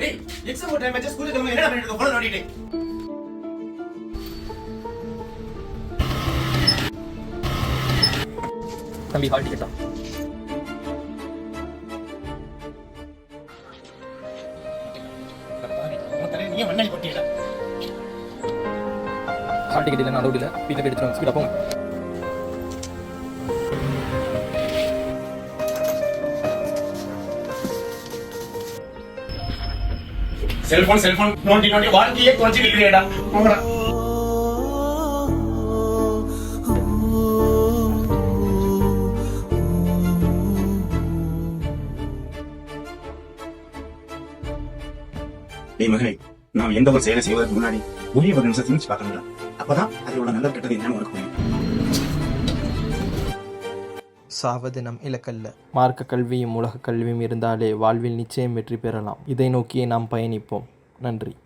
டேய் exam time ஆச்சு ஸ்கூலுக்கு கிளம்பி. என்னடா பண்ணிட்டு இருக்க? போன நோண்டிட்டு தம்பி ஹால் டிக்கெட்டா நீ மண்ணை கொட்டிடா ஹால் டிக்கெட் இல்லைன்னா அலோடு இல்லை. வீட்டில் எடுத்துட்டு ஸ்பீடாக போங்க. செல்போன் செல்போன் நோண்டி நோண்டி வாழ்க்கையே குறைச்சு நிக்கிறேடா போங்கடா டேய் மகனே நாம் எந்த ஒரு செயலை செய்வதற்கு முன்னாடி உரிய ஒரு நிமிஷம் சிந்திச்சு பார்க்கணும் அப்பதான் அதோட நல்ல கெட்டது என்னன்னு உனக்கு புரியும். சாவது நம் இலக்கல்ல. மார்க்க கல்வியும் உலக கல்வியும் இருந்தாலே வாழ்வில் நிச்சயம் வெற்றி பெறலாம். இதை நோக்கியே நாம் பயணிப்போம். நன்றி.